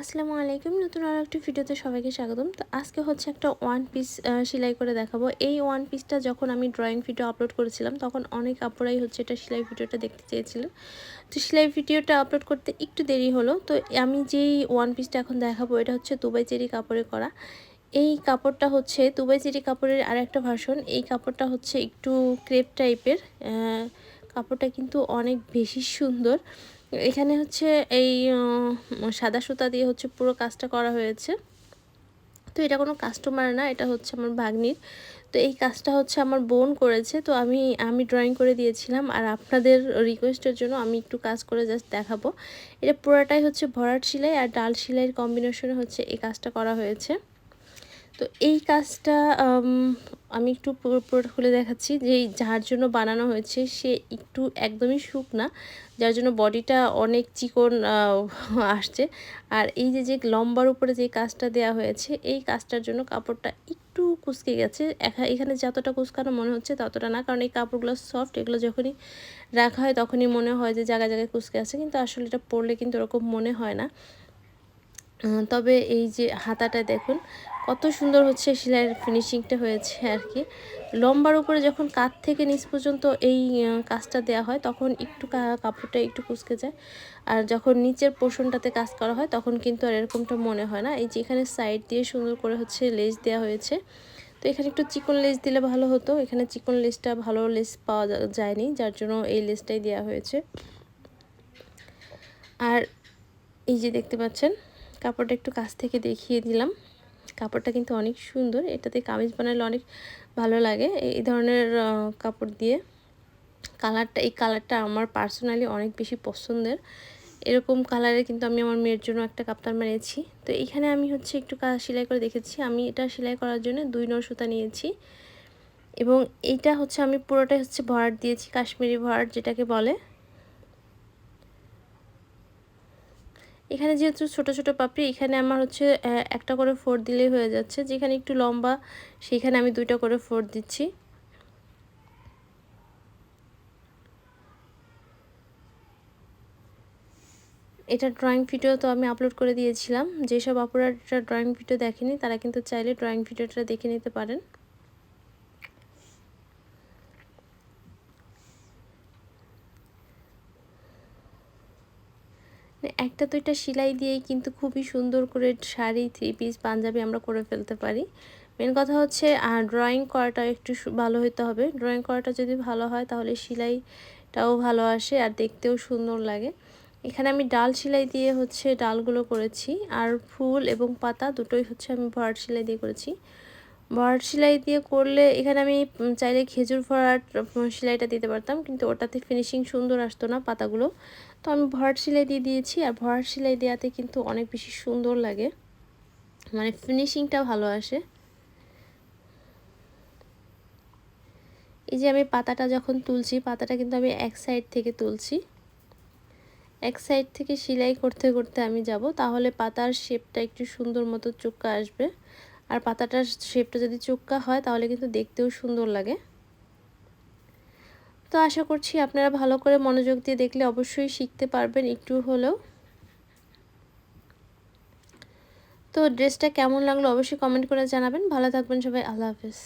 আসসালামু আলাইকুম। নতুন আর একটি ভিডিওতে সবাইকে স্বাগতম। তো আজকে হচ্ছে একটা ওয়ান পিস সেলাই করে দেখাবো। এই ওয়ান পিসটা যখন আমি ড্রয়িং ভিডিও আপলোড করেছিলাম, তখন অনেক আপুরাই হচ্ছে এটা সেলাই ভিডিওটা দেখতে চেয়েছিল। তো সেলাই ভিডিওটা আপলোড করতে একটু দেরি হলো। তো আমি যেই ওয়ান পিসটা এখন দেখাবো, এটা হচ্ছে দুবাই চেরি কাপড়ে করা। এই কাপড়টা হচ্ছে দুবাই চেরি কাপড়ের আর একটা ভাষণ এই কাপড়টা হচ্ছে একটু ক্রেপ টাইপের কাপড়টা কিন্তু অনেক বেশি সুন্দর। এখানে হচ্ছে এই সাদা সুতা দিয়ে হচ্ছে পুরো কাজটা করা হয়েছে। তো এটা কোনো কাস্টমার না, এটা হচ্ছে আমার ভাগ্নির। তো এই কাজটা হচ্ছে আমার বোন করেছে, তো আমি আমি ড্রয়িং করে দিয়েছিলাম। আর আপনাদের রিকোয়েস্টের জন্য আমি একটু কাজ করে জাস্ট দেখাবো। এটা পুরোটাই হচ্ছে ভরাট সেলাই আর ডাল সেলাইয়ের কম্বিনেশনে হচ্ছে এই কাজটা করা হয়েছে। তো এই কাজটা, আমি একটু পুরোটা খুলে দেখাচ্ছি যে যার জন্য বানানো হয়েছে সে একটু একদমই শুকনা যার জন্য বডিটা অনেক চিকন আসছে। আর এই যে যে লম্বার উপরে যে কাজটা দেয়া হয়েছে, এই কাজটার জন্য কাপড়টা একটু কুচকে গেছে। এখানে যতটা কুচকানো মনে হচ্ছে ততটা না, কারণ এই কাপড়গুলো সফট এগুলো যখনই রাখা হয় তখনই মনে হয় যে জায়গায় জায়গায় কুচকে আছে, কিন্তু আসলে এটা পরলে কিন্তু ওরকম মনে হয় না। তবে এই যে হাতাটা দেখুন, কত সুন্দর হচ্ছে সেলাইয়ের ফিনিশিংটা হয়েছে আর কি লম্বার উপরে যখন কাত থেকে নিচ পর্যন্ত এই কাজটা দেওয়া হয়, তখন একটু কাপড়টা একটু কুচকে যায়। আর যখন নিচের পোষণটাতে কাজ করা হয়, তখন কিন্তু আর এরকমটা মনে হয় না। এই যে এখানে সাইড দিয়ে সুন্দর করে হচ্ছে লেস দেওয়া হয়েছে। তো এখানে একটু চিকন লেস দিলে ভালো হতো। এখানে চিকন লেসটা ভালো লেস পাওয়া যায়নি, যার জন্য এই লেসটাই দেওয়া হয়েছে। আর এই যে দেখতে পাচ্ছেন কাপড়টা একটু কাছ থেকে দেখিয়ে দিলাম। কাপড়টা কিন্তু অনেক সুন্দর। এটাতে কামিজ বানালে অনেক ভালো লাগে। এই ধরনের কাপড় দিয়ে। কালারটা, এই কালারটা আমার পার্সোনালি অনেক বেশি পছন্দের। এরকম কালারে কিন্তু আমি আমার মেয়ের জন্য একটা কাপ্তান বানিয়েছি। তো এখানে আমি হচ্ছে একটু সেলাই করে দেখেছি। আমি এটা সেলাই করার জন্য দুই নয় সুতা নিয়েছি। এবং এইটা হচ্ছে আমি পুরোটাই হচ্ছে ভরাট দিয়েছি, কাশ্মীরি ভরাট যেটাকে বলে। এখানে যেহেতু ছোট ছোট পাপড়ি, এখানে আমার হচ্ছে একটা করে ফোর দিলেই হয়ে যাচ্ছে। যেখানে একটু লম্বা, সেখানে আমি দুইটা করে ফোর দিচ্ছি। এটা ড্রয়িং ভিডিও তো আমি আপলোড করে দিয়েছিলাম। যেসব আপুরা ড্রয়িং ভিডিও দেখেনি, তারা কিন্তু চাইলে ড্রয়িং ভিডিওটা দেখে নিতে পারেন। একটা দুইটা সেলাই দিয়েই কিন্তু খুবই সুন্দর করে শাড়ি থ্রি পিস পাঞ্জাবি আমরা করে ফেলতে পারি। মেন কথা হচ্ছে ড্রয়িং করাটা একটু ভালো হতে হবে। ড্রয়িং করাটা যদি ভালো হয়, তাহলে সেলাইটাও ভালো আসে আর দেখতেও সুন্দর লাগে। এখানে আমি ডাল সেলাই দিয়ে হচ্ছে ডালগুলো করেছি। আর ফুল এবং পাতা দুটোই হচ্ছে আমি ভরাট সেলাই দিয়ে করেছি। ভরাট সেলাই দিয়ে করলে এখানে আমি চাইলে খেজুর ভরাট সেলাইটা দিতে পারতাম, কিন্তু ওটাতে ফিনিশিং সুন্দর আসতো না পাতাগুলো। তো আমি ভরাট সেলাই দিয়ে দিয়েছি, আর ভরাট সেলাই দেওয়াতে কিন্তু অনেক বেশি সুন্দর লাগে। মানে ফিনিশিংটা ভালো আসে। এই যে আমি পাতাটা যখন তুলছি, পাতাটা কিন্তু আমি এক সাইড থেকে তুলছি। এক সাইড থেকে সেলাই করতে করতে আমি যাব, তাহলে পাতার শেপটা একটু সুন্দর মতো চোক্কা আসবে। আর পাতাটার শেপটা যদি চুক্কা হয়, তাহলে কিন্তু দেখতেও সুন্দর লাগে। তো আশা করছি আপনারা ভালো করে মনোযোগ দিয়ে দেখলে অবশ্যই শিখতে পারবেন একটু হলেও। তো ড্রেসটা কেমন লাগল অবশ্যই কমেন্ট করে জানাবেন। ভালো থাকবেন সবাই, আল্লাহ হাফেজ।